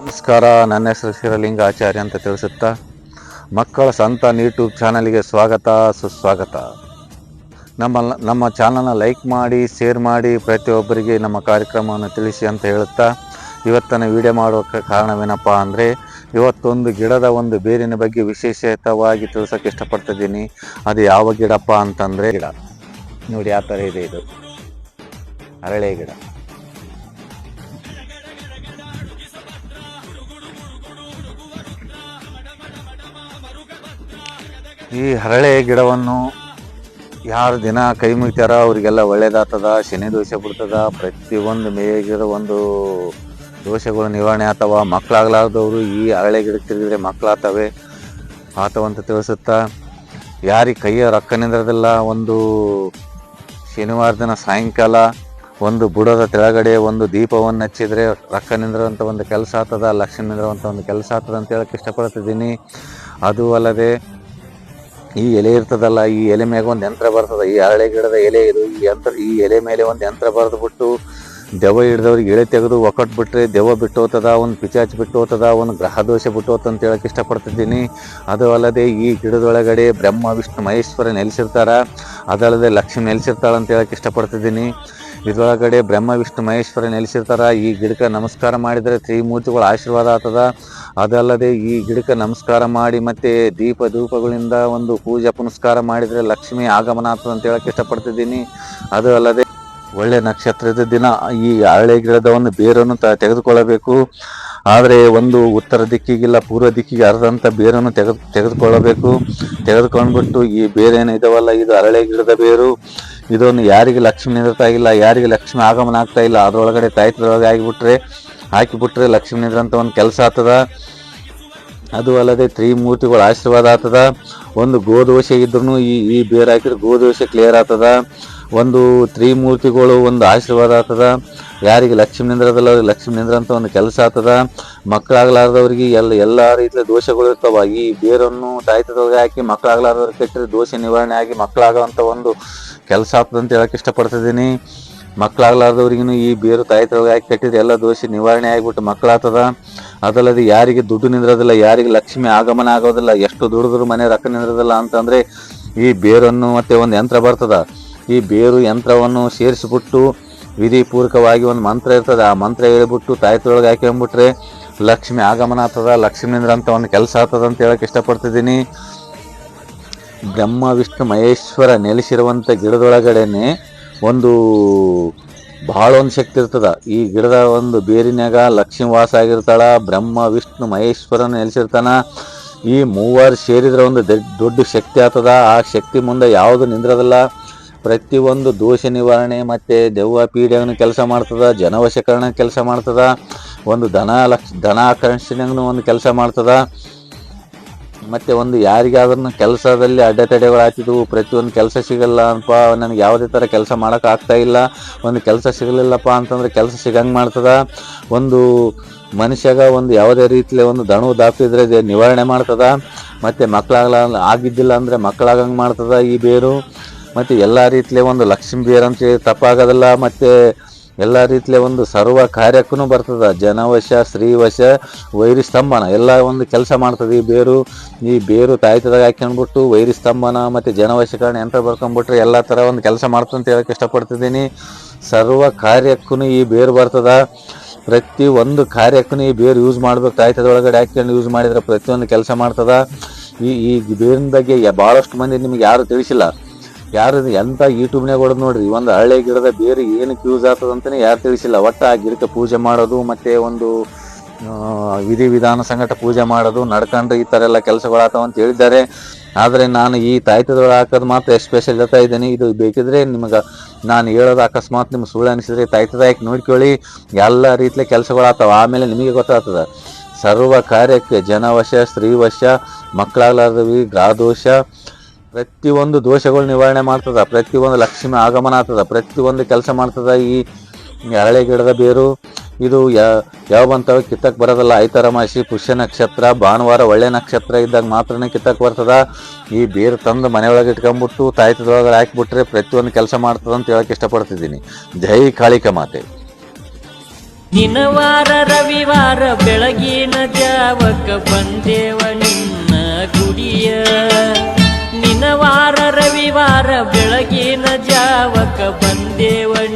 ನಮಸ್ಕಾರ. ನನ್ನ ಹೆಸರು ಶಿವಲಿಂಗ ಆಚಾರ್ಯ ಅಂತ ತಿಳಿಸುತ್ತಾ, ಮಕ್ಕಳ ಸಂತಾನ್ ಯೂಟ್ಯೂಬ್ ಚಾನಲ್ಗೆ ಸ್ವಾಗತ, ಸುಸ್ವಾಗತ. ನಮ್ಮ ನಮ್ಮ ಚಾನಲ್ನ ಲೈಕ್ ಮಾಡಿ, ಶೇರ್ ಮಾಡಿ, ಪ್ರತಿಯೊಬ್ಬರಿಗೆ ನಮ್ಮ ಕಾರ್ಯಕ್ರಮವನ್ನು ತಿಳಿಸಿ ಅಂತ ಹೇಳುತ್ತಾ ಇವತ್ತನ್ನು ವಿಡಿಯೋ ಮಾಡೋಕ್ಕೆ ಕಾರಣವೇನಪ್ಪ ಅಂದರೆ, ಇವತ್ತೊಂದು ಗಿಡದ ಒಂದು ಬೇರಿನ ಬಗ್ಗೆ ವಿಶೇಷತವಾಗಿ ತಿಳಿಸೋಕೆ ಇಷ್ಟಪಡ್ತಿದ್ದೀನಿ. ಅದು ಯಾವ ಗಿಡಪ್ಪ ಅಂತಂದರೆ, ಗಿಡ. ನೋಡಿ, ಆ ಥರ ಇದೆ ಇದು. ಅರಳೆ ಗಿಡ. ಈ ಹರಳೆ ಗಿಡವನ್ನು ಯಾರು ದಿನ ಕೈ ಮುಗಿತಾರ ಅವರಿಗೆಲ್ಲ ಒಳ್ಳೇದಾಗ್ತದ, ಶನಿ ದೋಷ ಬಿಡ್ತದ, ಪ್ರತಿಯೊಂದು ಮೇಗಿರೋ ಒಂದು ದೋಷಗಳು ನಿವಾರಣೆ ಆತವ ಮಕ್ಕಳಾಗ್ಲಾರ್ದವರು ಈ ಹರಳೆ ಗಿಡಕ್ಕೆ ತಿರುಗಿದ್ರೆ ಮಕ್ಕಳಾಗ್ತವೆ ಆತವಂತ ತಿಳಿಸುತ್ತಾ. ಯಾರಿಗೆ ಕೈಯ ರೊಕ್ಕ ನಿಂದ್ರದಿಲ್ಲ, ಒಂದು ಶನಿವಾರ ದಿನ ಸಾಯಂಕಾಲ ಒಂದು ಬುಡದ ತೆಳಗಡೆ ಒಂದು ದೀಪವನ್ನು ಹಚ್ಚಿದ್ರೆ ರೊಕ್ಕ ನಿಂದ್ರಂಥ ಒಂದು ಕೆಲಸ ಆಗ್ತದ, ಲಕ್ಷ ನಿಂದ್ರುವಂಥ ಒಂದು ಕೆಲಸ ಆಗ್ತದ ಅಂತ ಹೇಳಕ್ಕೆ ಇಷ್ಟಪಡ್ತಿದ್ದೀನಿ. ಅದು ಅಲ್ಲದೆ ಈ ಎಲೆ ಇರ್ತದಲ್ಲ, ಈ ಎಲೆ ಮ್ಯಾಗ ಒಂದು ಯಂತ್ರ ಬರ್ತದ, ಈ ಹರಳೆ ಗಿಡದ ಎಲೆ ಇದು, ಈ ಯಂತ್ರ, ಈ ಎಲೆ ಮೇಲೆ ಒಂದು ಯಂತ್ರ ಬರೆದು ಬಿಟ್ಟು ದೆವ್ವ ಹಿಡ್ದವ್ರಿಗೆ ಎಳೆ ತೆಗೆದು ಒಕ್ಕಟ್ಟು ಬಿಟ್ಟರೆ ದೆವ್ವ ಬಿಟ್ಟು ಹೋಗ್ತದ ಒಂದು ಪಿಚಾಚ್ ಬಿಟ್ಟು ಹೋಗ್ತದ ಒಂದು ಗ್ರಹ ದೋಷ ಬಿಟ್ಟು ಹೋತ ಅಂತ ಹೇಳಕ್ಕೆ ಇಷ್ಟಪಡ್ತಿದ್ದೀನಿ. ಅದು ಅಲ್ಲದೆ ಈ ಗಿಡದೊಳಗಡೆ ಬ್ರಹ್ಮ, ವಿಷ್ಣು, ಮಹೇಶ್ವರ ನೆಲೆಸಿರ್ತಾರ, ಅದಲ್ಲದೆ ಲಕ್ಷ್ಮಿ ನೆಲೆಸಿರ್ತಾಳಂತ ಹೇಳಕ್ಕೆ ಇಷ್ಟಪಡ್ತಿದ್ದೀನಿ. ಇದ್ರೊಳಗಡೆ ಬ್ರಹ್ಮ, ವಿಷ್ಣು, ಮಹೇಶ್ವರ ನೆಲೆಸಿರ್ತಾರೆ. ಈ ಗಿಡಕ್ಕೆ ನಮಸ್ಕಾರ ಮಾಡಿದರೆ ತ್ರಿಮೂರ್ತಿಗಳ ಆಶೀರ್ವಾದ ಆಗ್ತದ. ಅದಲ್ಲದೆ ಈ ಗಿಡಕ್ಕೆ ನಮಸ್ಕಾರ ಮಾಡಿ ಮತ್ತೆ ದೀಪ ಧೂಪಗಳಿಂದ ಒಂದು ಪೂಜೆ ಪುನಸ್ಕಾರ ಮಾಡಿದರೆ ಲಕ್ಷ್ಮಿ ಆಗಮನ ಆಗ್ತದೆ ಅಂತ ಹೇಳಕ್ಕೆ ಇಷ್ಟಪಡ್ತಿದ್ದೀನಿ. ಅದು ಅಲ್ಲದೆ ಒಳ್ಳೆ ನಕ್ಷತ್ರದ ದಿನ ಈ ಹಳೆ ಗಿಡದ ಒಂದು ಬೇರನ್ನು ತೆಗೆದುಕೊಳ್ಳಬೇಕು. ಆದರೆ ಒಂದು ಉತ್ತರ ದಿಕ್ಕಿಗಿಲ್ಲ ಪೂರ್ವ ದಿಕ್ಕಿಗೆ ಅರ್ಧಂಥ ಬೇರನ್ನು ತೆಗೆದು ತೆಗೆದುಕೊಳ್ಳಬೇಕು. ತೆಗೆದುಕೊಂಡ್ಬಿಟ್ಟು ಈ ಬೇರೇನು ಇದಾವಲ್ಲ, ಇದು ಹರಳೆ ಗಿಡದ ಬೇರು. ಇದನ್ನು ಯಾರಿಗೆ ಲಕ್ಷ್ಮಿ ನಿಂದಿರ್ತಾ ಇಲ್ಲ, ಯಾರಿಗೆ ಲಕ್ಷ್ಮಿ ಆಗಮನ ಆಗ್ತಾ ಇಲ್ಲ, ಅದರೊಳಗಡೆ ತಾಯ್ತದೊಳಗೆ ಆಗಿಬಿಟ್ರೆ, ಹಾಕಿಬಿಟ್ರೆ ಲಕ್ಷ್ಮಿ ನಿಂದ್ರಂತ ಒಂದು ಕೆಲಸ ಆಗ್ತದ. ಅದು ಅಲ್ಲದೆ ತ್ರಿಮೂರ್ತಿಗಳ ಆಶೀರ್ವಾದ ಆಗ್ತದ. ಒಂದು ಗೋದೋಷ ಇದ್ರೂ ಈ ಈ ಬೇರ್ ಹಾಕಿದ್ರೆ ಗೋದೋಷ ಕ್ಲಿಯರ್ ಆಗ್ತದ. ಒಂದು ತ್ರಿಮೂರ್ತಿಗಳು ಒಂದು ಆಶೀರ್ವಾದ ಆಗ್ತದ. ಯಾರಿಗೆ ಲಕ್ಷ್ಮಿ ನಿಂದ್ರದಲ್ಲ ಅವ್ರಿಗೆ ಲಕ್ಷ್ಮಿ ನಿಂದ್ರಂತ ಒಂದು ಕೆಲಸ ಆಗ್ತದ. ಮಕ್ಕಳಾಗ್ಲಾರ್ದವ್ರಿಗೆ ಎಲ್ಲ ಎಲ್ಲ ರೀತಿಯ ದೋಷಗಳು ಇರ್ತಾವ. ಈ ಬೇರನ್ನು ತಾಯ್ತದೊಳಗೆ ಹಾಕಿ ಮಕ್ಕಳಾಗ್ಲಾರ್ದವ್ರಿಗೆ ಕೆಟ್ಟರೆ ದೋಷ ನಿವಾರಣೆ ಆಗಿ ಮಕ್ಕಳಾಗುವಂಥ ಒಂದು ಕೆಲಸ ಆಗ್ತದೆ ಅಂತ ಹೇಳಕ್ಕೆ ಇಷ್ಟಪಡ್ತಿದ್ದೀನಿ. ಮಕ್ಕಳಾಗ್ಲಾರ್ದವ್ರಿಗೂ ಈ ಬೇರು ತಾಯ್ತೊಳಗೆ ಹಾಕಿ ಕಟ್ಟಿದ್ರೆ ಎಲ್ಲ ದೋಷ ನಿವಾರಣೆ ಆಗಿಬಿಟ್ಟು ಮಕ್ಕಳಾಗ್ತದ ಅದಲ್ಲದೆ ಯಾರಿಗೆ ದುಡ್ಡು ನಿಂದ್ರೋದಿಲ್ಲ, ಯಾರಿಗೆ ಲಕ್ಷ್ಮಿ ಆಗಮನ ಆಗೋದಿಲ್ಲ, ಎಷ್ಟು ದುಡಿದ್ರು ಮನೆ ರೊಕ್ಕ ನಿಂದ್ರೋದಿಲ್ಲ ಅಂತಂದ್ರೆ ಈ ಬೇರನ್ನು ಮತ್ತೆ ಒಂದು ಯಂತ್ರ ಬರ್ತದ. ಈ ಬೇರು ಯಂತ್ರವನ್ನು ಸೇರಿಸಿಬಿಟ್ಟು ವಿಧಿಪೂರ್ವಕವಾಗಿ ಒಂದು ಮಂತ್ರ ಇರ್ತದೆ. ಆ ಮಂತ್ರ ಹೇಳ್ಬಿಟ್ಟು ತಾಯಿತ್ರೊಳಗೆ ಹಾಕೊಂಡ್ಬಿಟ್ರೆ ಲಕ್ಷ್ಮಿ ಆಗಮನ ಆಗ್ತದ, ಲಕ್ಷ್ಮಿ ನಿಂದ್ರ ಅಂತ ಒಂದು ಕೆಲಸ ಆಗ್ತದ ಅಂತ ಹೇಳಕ್ ಇಷ್ಟಪಡ್ತಿದ್ದೀನಿ. ಬ್ರಹ್ಮ ವಿಷ್ಣು ಮಹೇಶ್ವರ ನೆಲೆಸಿರುವಂಥ ಗಿಡದೊಳಗಡೆನೆ ಒಂದು ಭಾಳ ಒಂದು ಶಕ್ತಿ ಇರ್ತದ. ಈ ಗಿಡದ ಒಂದು ಬೇರಿನಾಗ ಲಕ್ಷ್ಮೀ ವಾಸ ಆಗಿರ್ತಾಳ ಬ್ರಹ್ಮ ವಿಷ್ಣು ಮಹೇಶ್ವರನ ನೆಲೆಸಿರ್ತಾನ. ಈ ಮೂವರು ಸೇರಿದ್ರೆ ಒಂದು ದೊಡ್ಡ ಶಕ್ತಿ ಆಗ್ತದ. ಆ ಶಕ್ತಿ ಮುಂದೆ ಯಾವುದು ನಿಂದ್ರದಲ್ಲ. ಪ್ರತಿಯೊಂದು ದೋಷ ನಿವಾರಣೆ ಮತ್ತು ದೆವ್ವ ಪೀಡೆಯನ್ನು ಕೆಲಸ ಮಾಡ್ತದ ಜನವಶಕರಣ ಕೆಲಸ ಮಾಡ್ತದ, ಒಂದು ಧನ ಲಕ್ಷ ಧನ ಆಕರ್ಷಣೆಗೂ ಒಂದು ಕೆಲಸ ಮಾಡ್ತದ. ಮತ್ತೆ ಒಂದು ಯಾರಿಗಾದ್ರೂ ಕೆಲಸದಲ್ಲಿ ಅಡೆತಡೆಗಳು ಆಗ್ತಿದ್ವು, ಪ್ರತಿಯೊಂದು ಕೆಲಸ ಸಿಗಲ್ಲ ಅಂತ ನನಗೆ ಯಾವುದೇ ಥರ ಕೆಲಸ ಮಾಡೋಕ್ಕಾಗ್ತಾ ಇಲ್ಲ. ಒಂದು ಕೆಲಸ ಸಿಗಲಿಲ್ಲಪ್ಪ ಅಂತಂದ್ರೆ ಕೆಲಸ ಸಿಗಂಗೆ ಮಾಡ್ತದೆ. ಒಂದು ಮನುಷ್ಯಗ ಒಂದು ಯಾವುದೇ ರೀತಿಲಿ ಒಂದು ದಣು ದಾಪ್ತಿದ್ರೆ ನಿವಾರಣೆ ಮಾಡ್ತದೆ. ಮತ್ತು ಮಕ್ಕಳಾಗಲ ಆಗಿದ್ದಿಲ್ಲ ಅಂದರೆ ಮಕ್ಕಳಾಗಂಗೆ ಮಾಡ್ತದೆ ಈ ಬೇರು. ಮತ್ತು ಎಲ್ಲ ರೀತಿಲಿ ಒಂದು ಲಕ್ಷ್ಮೀ ಬೇರು ಅಂತ ಹೇಳಿ ತಪ್ಪಾಗೋದಿಲ್ಲ. ಮತ್ತು ಎಲ್ಲ ರೀತಿಯ ಒಂದು ಸರ್ವ ಕಾರ್ಯಕ್ಕೂ ಬರ್ತದ. ಜನವಶ ಸ್ತ್ರೀವಶ ವೈರಿ ಸ್ತಂಭನ ಎಲ್ಲ ಒಂದು ಕೆಲಸ ಮಾಡ್ತದೆ ಈ ಬೇರು. ಈ ಬೇರು ತಾಯ್ತದಾಗ ಹಾಕ್ಕೊಂಡ್ಬಿಟ್ಟು ವೈರಿ ಸ್ತಂಭನ ಮತ್ತು ಜನವಶಕರಣ ಯಂತ್ರ ಬರ್ಕೊಂಡ್ಬಿಟ್ರೆ ಎಲ್ಲ ಥರ ಒಂದು ಕೆಲಸ ಮಾಡ್ತದೆ ಅಂತ ಹೇಳಕ್ಕೆ ಇಷ್ಟಪಡ್ತಿದ್ದೀನಿ. ಸರ್ವ ಕಾರ್ಯಕ್ಕೂ ಈ ಬೇರು ಬರ್ತದ. ಪ್ರತಿ ಒಂದು ಕಾರ್ಯಕ್ಕೂ ಈ ಬೇರು ಯೂಸ್ ಮಾಡ್ಬೇಕು. ತಾಯ್ತದ ಒಳಗಡೆ ಹಾಕ್ಕೊಂಡು ಯೂಸ್ ಮಾಡಿದ್ರೆ ಪ್ರತಿಯೊಂದು ಕೆಲಸ ಮಾಡ್ತದೆ. ಈ ಈ ಬೇರಿನ ಬಗ್ಗೆ ಭಾಳಷ್ಟು ಮಂದಿ ನಿಮ್ಗೆ ಯಾರು ತಿಳಿಸಿಲ್ಲ. ಯಾರು ಎಂತ ಯೂಟ್ಯೂಬ್ನಾಗ ಹೊಡೆದು ನೋಡ್ರಿ ಒಂದು ಹಳೆ ಗಿಡದ ಬೇರೆ ಏನಕ್ಕೆ ಯೂಸ್ ಆಗ್ತದ ಅಂತಲೇ ಯಾರು ತಿಳಿಸಿಲ್ಲ. ಒಟ್ಟು ಆ ಗಿಡಕ್ಕೆ ಪೂಜೆ ಮಾಡೋದು ಮತ್ತೆ ಒಂದು ವಿಧಿ ವಿಧಾನ ಸಂಗಟ ಪೂಜೆ ಮಾಡೋದು, ನಡ್ಕೊಂಡ್ರೆ ಈ ಥರ ಎಲ್ಲ ಕೆಲಸಗಳಾಗ್ತಾವ ಅಂತ ಹೇಳಿದ್ದಾರೆ. ಆದರೆ ನಾನು ಈ ತಾಯ್ತದೊಳಗೆ ಹಾಕೋದು ಮಾತ್ರ ಎಸ್ಪೆಷಲ್ ಹೇಳ್ತಾ ಇದ್ದೀನಿ. ಇದು ಬೇಕಿದ್ರೆ ನಿಮಗೆ ನಾನು ಹೇಳೋದು ಅಕಸ್ಮಾತ್ ನಿಮ್ಗೆ ಸುಳ್ಳು ಅನಿಸಿದ್ರೆ ತಾಯ್ತದ ನೋಡ್ಕೊಳ್ಳಿ. ಎಲ್ಲ ರೀತಿಯ ಕೆಲಸಗಳಾಗ್ತಾವ ಆಮೇಲೆ ನಿಮಗೆ ಗೊತ್ತಾಗ್ತದೆ. ಸರ್ವ ಕಾರ್ಯಕ್ಕೆ ಜನವಶ ಸ್ತ್ರೀವಶ ಮಕ್ಕಳಾಗ್ಲಾರ್ದವಿ ಗ್ರಹದೋಷ ಪ್ರತಿಯೊಂದು ದೋಷಗಳು ನಿವಾರಣೆ ಮಾಡ್ತದ, ಪ್ರತಿಯೊಂದು ಲಕ್ಷ್ಮಿ ಆಗಮನ ಆಗ್ತದ, ಪ್ರತಿಯೊಂದು ಕೆಲಸ ಮಾಡ್ತದ ಈ ಅರಳೆ ಗಿಡದ ಬೇರು. ಇದು ಯಾವ ಬಂತವ ಕಿತ್ತಕ್ಕೆ ಬರೋದಲ್ಲ. ಐತರ ಮಾಸಿ ಪುಷ್ಯ ನಕ್ಷತ್ರ, ಭಾನುವಾರ ಒಳ್ಳೆ ನಕ್ಷತ್ರ ಇದ್ದಾಗ ಮಾತ್ರನೇ ಕಿತ್ತಕ್ಕೆ ಬರ್ತದ. ಈ ಬೇರು ತಂದು ಮನೆಯೊಳಗೆ ಇಟ್ಕೊಂಡ್ಬಿಟ್ಟು ತಾಯ್ತದೊಳಗೆ ಹಾಕಿಬಿಟ್ರೆ ಪ್ರತಿಯೊಂದು ಕೆಲಸ ಮಾಡ್ತದ ಅಂತ ಹೇಳಕ್ ಇಷ್ಟಪಡ್ತಿದ್ದೀನಿ. ಜೈ ಕಾಳಿಕ ಮಾತೆ. ದಿನವಾರ ರವಿವಾರ ಬೆಳಗಿನ ಜಾವಕ ಬಂದೇವ ನಿನ್ನ ಗುಡಿಯ தேவன்